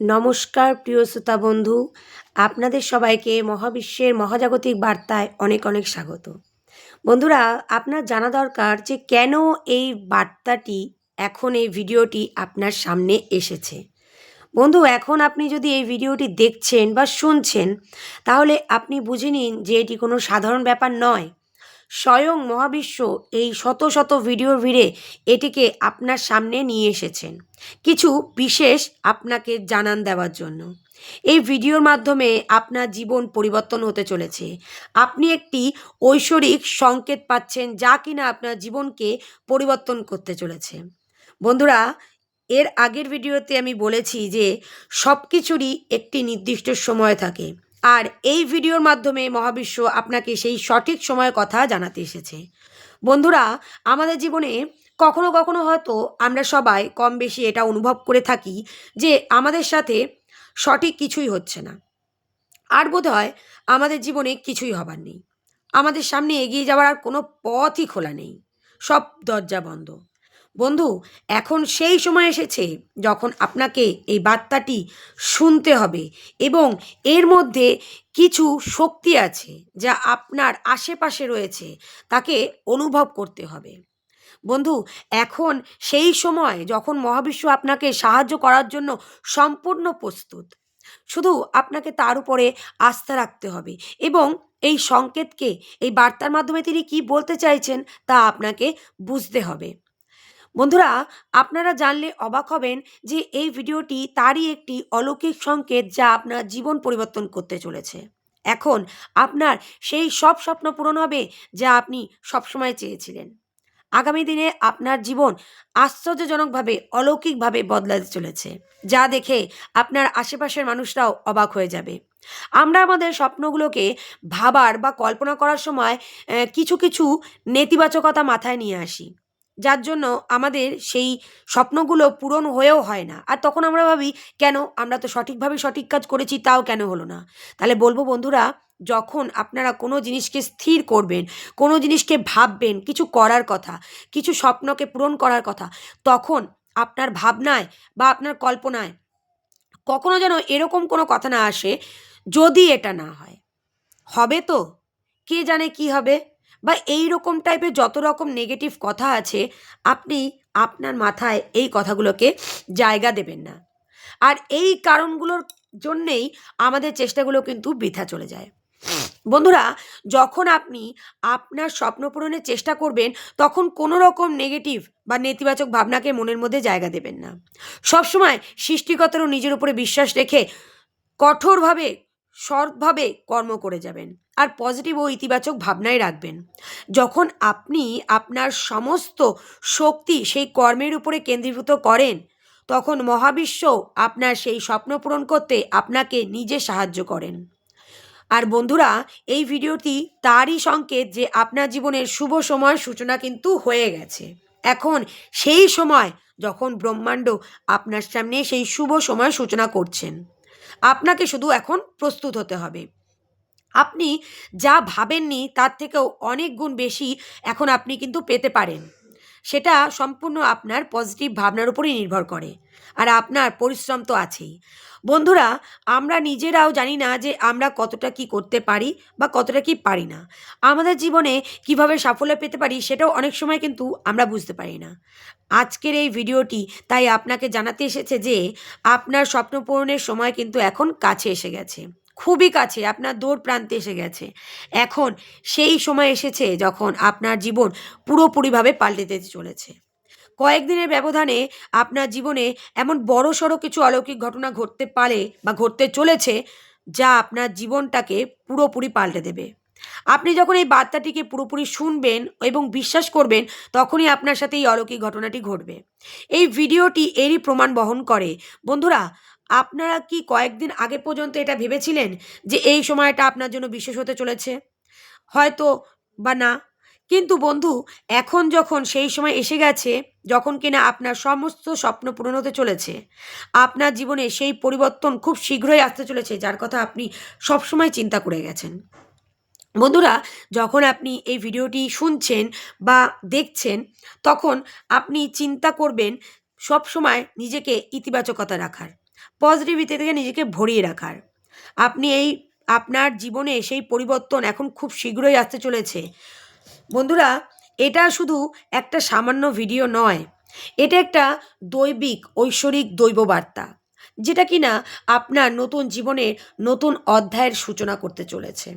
নমস্কার, প্রিয় শ্রোতা বন্ধু। আপনাদের সবাইকে মহাবিশ্বের মহাজাগতিক বার্তায় অনেক অনেক স্বাগত। বন্ধুরা, আপনার জানা দরকার যে কেন এই বার্তাটি, এখন এই ভিডিওটি আপনার সামনে এসেছে। বন্ধু, এখন আপনি যদি এই ভিডিওটি দেখছেন বা শুনছেন, তাহলে আপনি বুঝে নিন যে এটি কোনো সাধারণ ব্যাপার নয়। স্বয়ং মহাবিশ্ব এই শত শত ভিডিওর ভিড়ে এটিকে আপনার সামনে নিয়ে এসেছেন। কিছু বিশেষ আপনাকে জানান দেওয়ার জন্য। এই ভিডিওর মাধ্যমে আপনার জীবন পরিবর্তন হতে চলেছে। আপনি একটি ঐশ্বরিক সংকেত পাচ্ছেন যা কিনা আপনার জীবনকে পরিবর্তন করতে চলেছে। বন্ধুরা, এর আগের ভিডিওতে আমি বলেছি যে সব কিছুরই একটি নির্দিষ্ট সময় থাকে। আর এই ভিডিওর মাধ্যমে মহাবিশ্ব আপনাকে সেই সঠিক সময়ের কথা জানাতে এসেছে। বন্ধুরা, আমাদের জীবনে কখনো কখনো হয়তো আমরা সবাই কম বেশি এটা অনুভব করে থাকি যে আমাদের সাথে সঠিক কিছুই হচ্ছে না। আর বোধ হয় আমাদের জীবনে কিছুই হবার নেই। আমাদের সামনে এগিয়ে যাওয়ার আর কোনো পথই খোলা নেই। সব দরজা বন্ধ। বন্ধু, এখন সেই সময় এসেছে যখন আপনাকে এই বার্তাটি শুনতে হবে এবং এর মধ্যে কিছু শক্তি আছে যা আপনার আশেপাশে রয়েছে, তাকে অনুভব করতে হবে। বন্ধু, এখন সেই সময় যখন মহাবিশ্ব আপনাকে সাহায্য করার জন্য সম্পূর্ণ প্রস্তুত। শুধু আপনাকে তার উপরে আস্থা রাখতে হবে এবং এই সংকেতকে, এই বার্তার মাধ্যমে তিনি কি বলতে চাইছেন তা আপনাকে বুঝতে হবে। বন্ধুরা, আপনারা জানলে অবাক হবেন যে এই ভিডিওটি তারই একটি অলৌকিক সংকেত যা আপনার জীবন পরিবর্তন করতে চলেছে। এখন আপনার সেই সব স্বপ্ন পূরণ হবে যা আপনি সবসময় চেয়েছিলেন। আগামী দিনে আপনার জীবন আশ্চর্যজনকভাবে, অলৌকিকভাবে বদলাতে চলেছে, যা দেখে আপনার আশেপাশের মানুষরাও অবাক হয়ে যাবে। আমরা আমাদের স্বপ্নগুলোকে ভাবার বা কল্পনা করার সময় কিছু কিছু নেতিবাচকতা মাথায় নিয়ে আসি। যার জন্য আমাদের সেই স্বপ্নগুলো পূরণ হয়েও হয় না। আর তখন আমরা ভাবি, কেন? আমরা তো সঠিকভাবে সঠিক কাজ করেছি, তাও কেন হলো না? তাহলে বলব বন্ধুরা, যখন আপনারা কোনো জিনিসকে স্থির করবেন, কোনো জিনিসকে ভাববেন, কিছু করার কথা, কিছু স্বপ্নকে পূরণ করার কথা, তখন আপনার ভাবনায় বা আপনার কল্পনায় কখনো যেন এরকম কোনো কথা না আসে, যদি এটা না হয়। হবে তো? কে জানে কি হবে? বা এই রকম টাইপের যত রকম নেগেটিভ কথা আছে, আপনি আপনার মাথায় এই কথাগুলোকে জায়গা দেবেন না। আর এই কারণগুলোর জন্যেই আমাদের চেষ্টাগুলো কিন্তু বৃথা চলে যায়। বন্ধুরা, যখন আপনি আপনার স্বপ্ন পূরণের চেষ্টা করবেন, তখন কোনো রকম নেগেটিভ বা নেতিবাচক ভাবনাকে মনের মধ্যে জায়গা দেবেন না। সবসময় সৃষ্টিকতারও নিজের উপরে বিশ্বাস রেখে কঠোরভাবে সৎভাবে কর্ম করে যাবেন আর পজিটিভ ও ইতিবাচক ভাবনায় রাখবেন। যখন আপনি আপনার সমস্ত শক্তি সেই কর্মের উপরে কেন্দ্রীভূত করেন, তখন মহাবিশ্ব আপনার সেই স্বপ্ন পূরণ করতে আপনাকে নিজে সাহায্য করেন। আর বন্ধুরা, এই ভিডিওটি তারই সংকেত যে আপনার জীবনের শুভ সময়ের সূচনা কিন্তু হয়ে গেছে। এখন সেই সময় যখন ব্রহ্মাণ্ড আপনার সামনে সেই শুভ সময় সূচনা করছেন। আপনাকে শুধু এখন প্রস্তুত হতে হবে। আপনি যা ভাবেননি তার থেকেও অনেক গুণ বেশি এখন আপনি কিন্তু পেতে পারেন। সেটা সম্পূর্ণ আপনার পজিটিভ ভাবনার উপরেই নির্ভর করে। আর আপনার পরিশ্রম তো আছেই। বন্ধুরা, আমরা নিজেরাও জানি না যে আমরা কতটা কি করতে পারি বা কতটা কি পারি না। আমাদের জীবনে কীভাবে সাফল্য পেতে পারি সেটাও অনেক সময় কিন্তু আমরা বুঝতে পারি না। আজকের এই ভিডিওটি তাই আপনাকে জানাতে এসেছে যে আপনার স্বপ্ন পূরণের সময় কিন্তু এখন কাছে এসে গেছে। খুবই কাছে, আপনার দৌড় প্রান্তে এসে গেছে। এখন সেই সময় এসেছে যখন আপনার জীবন পুরোপুরিভাবে পাল্টে দিতে চলেছে। কয়েকদিনের ব্যবধানে আপনার জীবনে এমন বড় সড়ো কিছু অলৌকিক ঘটনা ঘটতে পারে বা ঘটতে চলেছে যা আপনার জীবনটাকে পুরোপুরি পাল্টে দেবে। আপনি যখন এই বার্তাটিকে পুরোপুরি শুনবেন এবং বিশ্বাস করবেন, তখনই আপনার সাথে এই অলৌকিক ঘটনাটি ঘটবে। এই ভিডিওটি এরই প্রমাণ বহন করে। বন্ধুরা আপনারা কি কয়েকদিন আগে পর্যন্ত এটা ভেবেছিলেন যে এই সময়টা আপনার জন্য বিশেষ হতে চলেছে? হয়তো বা না। কিন্তু বন্ধু, এখন যখন সেই সময় এসে গেছে, যখন কিনা আপনার সমস্ত স্বপ্ন পূরণ হতে চলেছে, আপনার জীবনে সেই পরিবর্তন খুব শীঘ্রই আসতে চলেছে, যার কথা আপনি সবসময় চিন্তা করে গেছেন। বন্ধুরা, যখন আপনি এই ভিডিওটি শুনছেন বা দেখছেন, তখন আপনি চিন্তা করবেন সব সময় নিজেকে ইতিবাচকতা রাখার। পজিটিভিটি থেকে নিজেকে ভরিয়ে রাখার। আপনি এই আপনার জীবনে সেই পরিবর্তন এখন খুব শীঘ্রই আসতে চলেছে। বন্ধুরা, এটা শুধু একটা সামান্য ভিডিও নয়, এটা একটা দৈবিক, ঐশ্বরিক দৈব বার্তা যেটা কিনা আপনার নতুন জীবনের নতুন অধ্যায়ের সূচনা করতে চলেছে।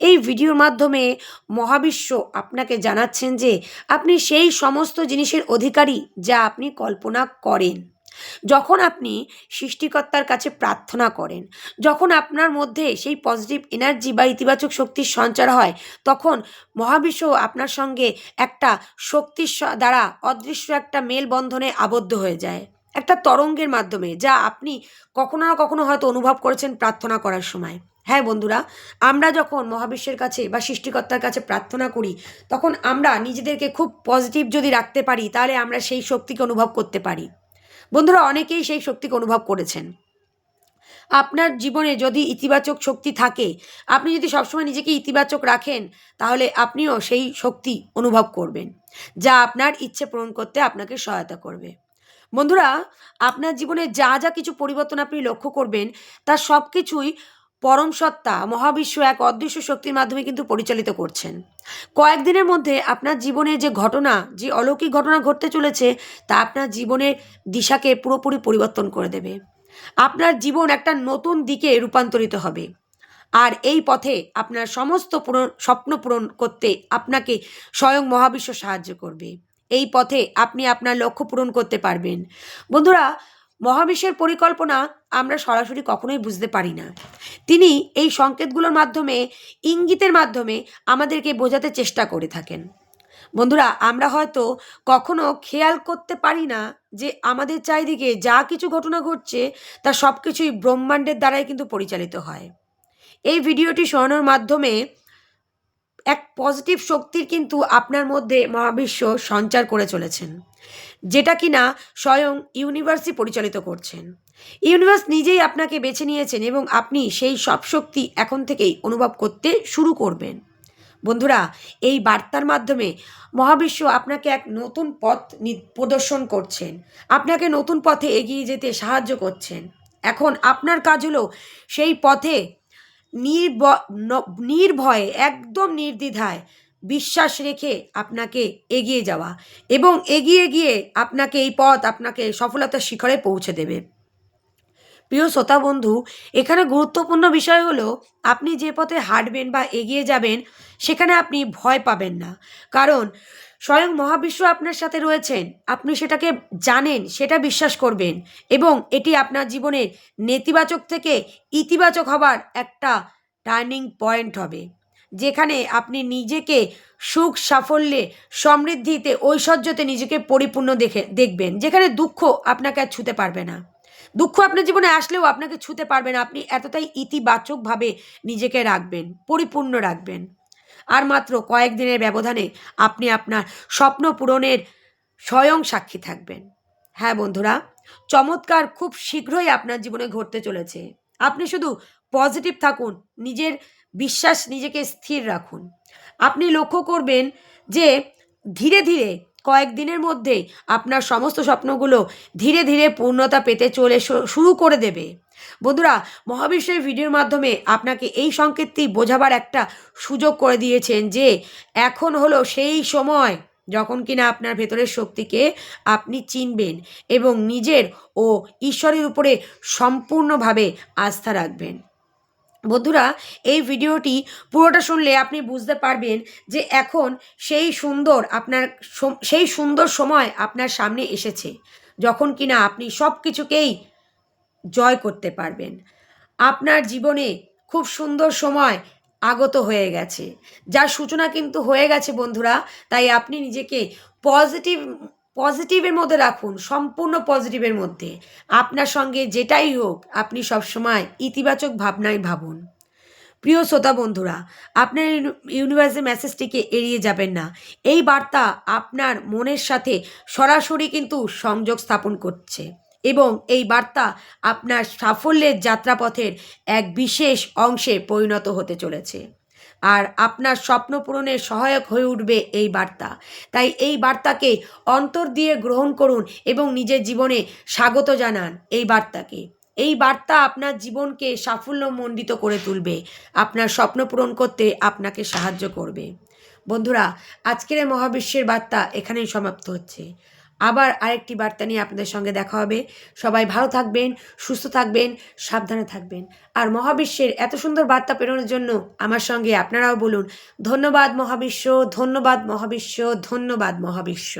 এই ভিডিওর মাধ্যমে মহাবিশ্ব আপনাকে জানাচ্ছেন যে, আপনি সেই সমস্ত জিনিসের অধিকারী যা আপনি কল্পনা করেন। যখন আপনি সৃষ্টিকর্তার কাছে প্রার্থনা করেন, যখন আপনার মধ্যে সেই পজিটিভ এনার্জি বা ইতিবাচক শক্তির সঞ্চার হয়, তখন মহাবিশ্ব আপনার সঙ্গে একটা শক্তির দ্বারা অদৃশ্য একটা মেলবন্ধনে আবদ্ধ হয়ে যায়। একটা তরঙ্গের মাধ্যমে যা আপনি কখনো না কখনো হয়তো অনুভব করেছেন প্রার্থনা করার সময়। হ্যাঁ বন্ধুরা, আমরা যখন মহাবিশ্বের কাছে বা সৃষ্টিকর্তার কাছে প্রার্থনা করি, তখন আমরা নিজেদেরকে খুব পজিটিভ যদি রাখতে পারি, তাহলে আমরা সেই শক্তিকে অনুভব করতে পারি। বন্ধুরা, অনেকেই সেই শক্তিকে অনুভব করেছেন। আপনার জীবনে যদি ইতিবাচক শক্তি থাকে, আপনি যদি সবসময় নিজেকে ইতিবাচক রাখেন, তাহলে আপনিও সেই শক্তি অনুভব করবেন, যা আপনার ইচ্ছে পূরণ করতে আপনাকে সহায়তা করবে। বন্ধুরা, আপনার জীবনে যা যা কিছু পরিবর্তন আপনি লক্ষ্য করবেন তার সব কিছুই পরম সত্তা, মহাবিশ্ব এক অদৃশ্য শক্তির মাধ্যমে কিন্তু পরিচালিত করছেন। কয়েকদিনের মধ্যে আপনার জীবনে যে ঘটনা, যে অলৌকিক ঘটনা ঘটতে চলেছে, তা আপনার জীবনের দিশাকে পুরোপুরি পরিবর্তন করে দেবে। আপনার জীবন একটা নতুন দিকে রূপান্তরিত হবে। আর এই পথে আপনার সমস্ত পূরণ স্বপ্ন পূরণ করতে আপনাকে স্বয়ং মহাবিশ্ব সাহায্য করবে। এই পথে আপনি আপনার লক্ষ্য পূরণ করতে পারবেন। বন্ধুরা মহাবিশ্বের পরিকল্পনা আমরা সরাসরি কখনোই বুঝতে পারি না। তিনি এই সংকেতগুলোর মাধ্যমে, ইঙ্গিতের মাধ্যমে আমাদেরকে বোঝাতে চেষ্টা করে থাকেন। বন্ধুরা, আমরা হয়তো কখনো খেয়াল করতে পারি না যে আমাদের চারিদিকে যা কিছু ঘটনা ঘটছে, তা সব কিছুই ব্রহ্মাণ্ডের দ্বারাই কিন্তু পরিচালিত হয়। এই ভিডিওটি শোনানোর মাধ্যমে এক পজিটিভ শক্তির কিন্তু আপনার মধ্যে মহাবিশ্ব সঞ্চার করে চলেছেন। যেটা কি না স্বয়ং ইউনিভার্সই পরিচালিত করছেন। ইউনিভার্স নিজেই আপনাকে বেছে নিয়েছেন এবং আপনি সেই সব শক্তি এখন থেকেই অনুভব করতে শুরু করবেন। বন্ধুরা, এই বার্তার মাধ্যমে মহাবিশ্ব আপনাকে এক নতুন পথ প্রদর্শন করছেন। আপনাকে নতুন পথে এগিয়ে যেতে সাহায্য করছেন। এখন আপনার কাজ হলো সেই পথে নির্ভয়ে, একদম নির্দ্বিধায় বিশ্বাস রেখে আপনাকে এগিয়ে যাওয়া এবং এগিয়ে গিয়ে আপনাকে এই পথ, আপনাকে সফলতার শিখরে পৌঁছে দেবে। প্রিয় শ্রোতা বন্ধু, এখানে গুরুত্বপূর্ণ বিষয় হলো, আপনি যে পথে হাঁটবেন বা এগিয়ে যাবেন, সেখানে আপনি ভয় পাবেন না। কারণ স্বয়ং মহাবিশ্ব আপনার সাথে রয়েছেন। আপনি সেটাকে জানেন, সেটা বিশ্বাস করবেন এবং এটি আপনার জীবনের নেতিবাচক থেকে ইতিবাচক হবার একটা টার্নিং পয়েন্ট হবে, যেখানে আপনি নিজেকে সুখ সাফল্যে, সমৃদ্ধিতে, ঐশ্বর্যতে নিজেকে পরিপূর্ণ দেখে, দেখবেন, যেখানে দুঃখ আপনাকে আর ছুতে পারবে না। দুঃখ আপনার জীবনে আসলেও আপনাকে ছুতে পারবে না। আপনি এতটাই ইতিবাচকভাবে নিজেকে রাখবেন, পরিপূর্ণ রাখবেন। আর মাত্র কয়েকদিনের ব্যবধানে আপনি আপনার স্বপ্ন পূরণের স্বয়ং সাক্ষী থাকবেন। হ্যাঁ বন্ধুরা, চমৎকার খুব শীঘ্রই আপনার জীবনে ঘটতে চলেছে। আপনি শুধু পজিটিভ থাকুন, নিজের বিশ্বাস নিজেকে স্থির রাখুন। আপনি লক্ষ্য করবেন যে ধীরে ধীরে কয়েকদিনের মধ্যেই আপনার সমস্ত স্বপ্নগুলো ধীরে ধীরে পূর্ণতা পেতে চলে শুরু করে দেবে। বন্ধুরা, মহাবিশ্বের ভিডিওর মাধ্যমে আপনাকে এই সংকেতটি বোঝাবার একটা সুযোগ করে দিয়েছেন যে এখন হলো সেই সময় যখন কিনা আপনার ভেতরের শক্তিকে আপনি চিনবেন এবং নিজের ও ঈশ্বরের উপরে সম্পূর্ণভাবে আস্থা রাখবেন। বন্ধুরা, এই ভিডিওটি পুরোটা শুনলে আপনি বুঝতে পারবেন যে এখন সেই সুন্দর আপনার সেই সুন্দর সময় আপনার সামনে এসেছে, যখন কিনা আপনি সব কিছুকেই জয় করতে পারবেন। আপনার জীবনে খুব সুন্দর সময় আগত হয়ে গেছে। যার সূচনা কিন্তু হয়ে গেছে বন্ধুরা, তাই আপনি নিজেকে পজিটিভ পজিটিভের মধ্যে রাখুন, সম্পূর্ণ পজিটিভের মধ্যে। আপনার সঙ্গে যেটাই হোক, আপনি সবসময় ইতিবাচক ভাবনায় ভাবুন। প্রিয় শ্রোতা বন্ধুরা, আপনার ইউনি- ইউনিভার্সের মেসেজটিকে এড়িয়ে যাবেন না। এই বার্তা আপনার মনের সাথে সরাসরি কিন্তু সংযোগ স্থাপন করছে এবং এই বার্তা আপনার সাফল্যের যাত্রাপথের এক বিশেষ অংশে পরিণত হতে চলেছে। আর আপনার স্বপ্ন পূরণের সহায়ক হয়ে উঠবে এই বার্তা। তাই এই বার্তাকে অন্তর দিয়ে গ্রহণ করুন এবং নিজের জীবনে স্বাগত জানান এই বার্তাকে। এই বার্তা আপনার জীবনকে সাফল্যমণ্ডিত করে তুলবে। আপনার স্বপ্ন পূরণ করতে আপনাকে সাহায্য করবে। বন্ধুরা, আজকের মহাবিশ্বের বার্তা এখানেই সমাপ্ত হচ্ছে। আবার আরেকটি বার্তা নিয়ে আপনাদের সঙ্গে দেখা হবে। সবাই ভালো থাকবেন, সুস্থ থাকবেন, সাবধানে থাকবেন। আর মহাবিশ্বের এত সুন্দর বার্তা প্রেরণের জন্য আমার সঙ্গে আপনারাও বলুন, ধন্যবাদ মহাবিশ্ব ধন্যবাদ মহাবিশ্ব ধন্যবাদ মহাবিশ্ব।